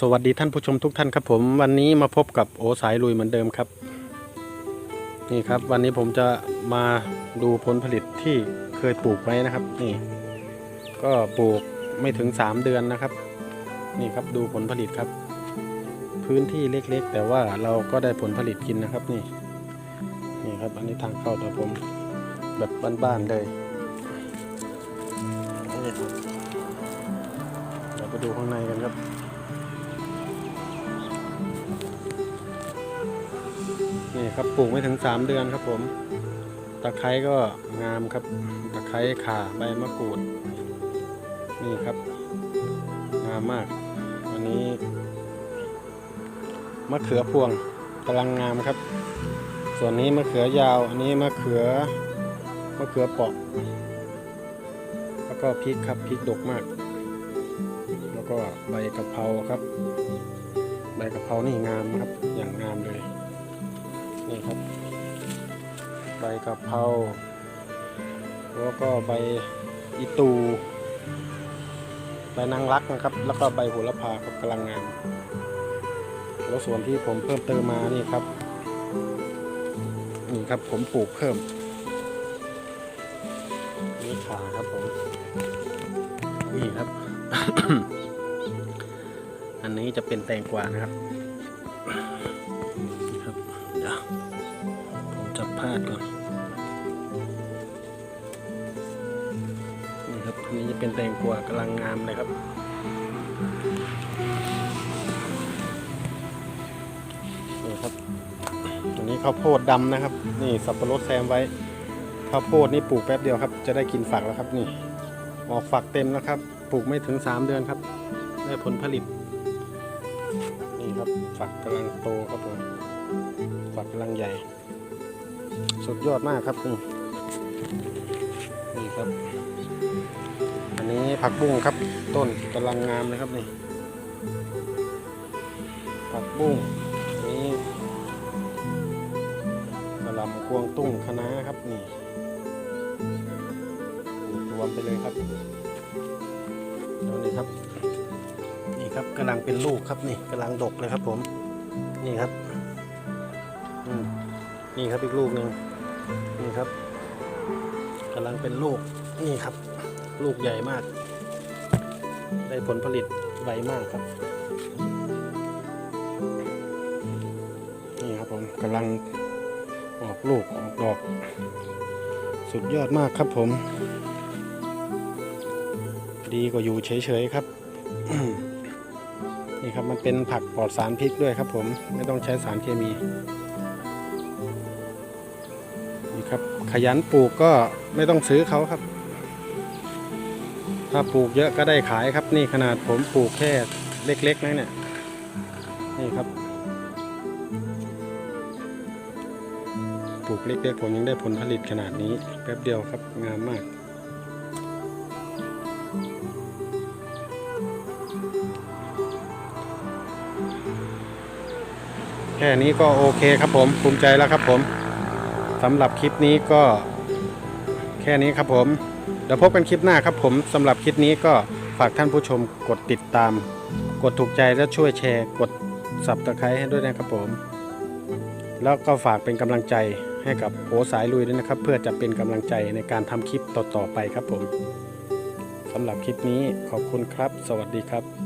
สวัสดีท่านผู้ชมทุกท่านครับผม วันนี้มาพบกับโอสายลุยเหมือนเดิมครับ นี่ครับ วันนี้ผมจะมาดูผลผลิตที่เคยปลูกไว้นะครับ นี่ ก็ปลูกไม่ถึง 3 เดือนนะครับ นี่ครับดูผลผลิตครับ พื้นที่เล็กๆ แต่ว่าเราก็ได้ผลผลิตกินนะครับ นี่ นี่ครับ อันนี้ทางเข้าแต่ผมแบบบ้านๆเลยนี่ครับเดี๋ยวไปดูข้างในกันครับ นี่ครับปลูกไม่ถึง 3 เดือนครับผม ตะไคร้ก็งามครับ ตะไคร้ข่าใบมะกรูด นี่ครับ งามมาก วันนี้มะเขือพวงกำลังงามครับ ส่วนนี้มะเขือยาว อันนี้มะเขือมะเขือเปาะ แล้วก็พริกครับพริกดกมาก แล้วก็ใบกะเพราครับ ใบกะเพรานี่งามครับ อย่างงามเลย นี่ครับ ใบกะเพราแล้วก็ใบอีตู ใบนางรักนะครับ แล้วก็ใบโหระพาครับกำลังงามแล้วส่วนที่ผมเพิ่มเติมมานี่ครับนี่ครับผมปลูกเพิ่มนี่ขาครับผมนี่ครับ อันนี้จะเป็นแตงกวานะครับนี่ครับ ดี๋ยวผมจับพาดก่อน นี่ครับนนี้จะเป็นแตงกวากำลังงามเลยครับนี่ครับอันนี้ข้าวโพดดำนะครับ นี่สับปะรดแซมไว้ข้าวโพดนี่ปลูกแป๊บเดียวครับ จะได้กินฝักแล้วครับนี่ออกฝักเต็มแล้วครับ ปลูกไม่ถึง 3 เดือนครับ ได้ผลผลิต นี่ครับฝักกำลังโตครับผม ฝักกำลังใหญ่ สุดยอดมากครับนี่นี่ครับ อันนี้ผักบุ้งครับ ต้นกำลังงามเลยครับนี่ ผักบุ้งนี่กระลำกวงตุ้งคะน้าครับนี่รวมไปเลยครับแล้วนี่ครับ นี่ครับกำลังเป็นลูกครับนี่กำลังดกเลยครับผม นี่ครับ นี่ครับอีกลูกหนึ่งนี่ครับกำลังเป็นลูกนี่ครับ ลูกใหญ่มาก ได้ผลผลิตไวมากครับ นี่ครับผมกำลังออกลูกออกดอก สุดยอดมากครับผม ดีกว่าอยู่เฉยๆครับนี่ครับมันเป็นผักปลอดสารพิษด้วยครับผมไม่ต้องใช้สารเคมี ครับ ขยันปลูกก็ไม่ต้องซื้อเขาครับ ถ้าปลูกเยอะก็ได้ขายครับ นี่ขนาดผมปลูกแค่เล็กๆนะเนี่ยนี่ครับ ปลูกเล็กๆผมยังได้ผลผลิตขนาดนี้ แป๊บเดียวครับงามมากแค่นี้ก็โอเคครับผมภูมิใจแล้วครับผม สำหรับคลิปนี้ก็แค่นี้ครับผมเดี๋ยวพบกันคลิปหน้าครับผมสำหรับคลิปนี้ก็ฝากท่านผู้ชมกดติดตาม กดถูกใจและช่วยแชร์ กดสับตะไคร้ให้ด้วยนะครับผม แล้วก็ฝากเป็นกำลังใจให้กับโอสายลุยด้วยนะครับ เพื่อจะเป็นกำลังใจในการทำคลิปต่อๆไปครับผมสำหรับคลิปนี้ขอบคุณครับ สวัสดีครับ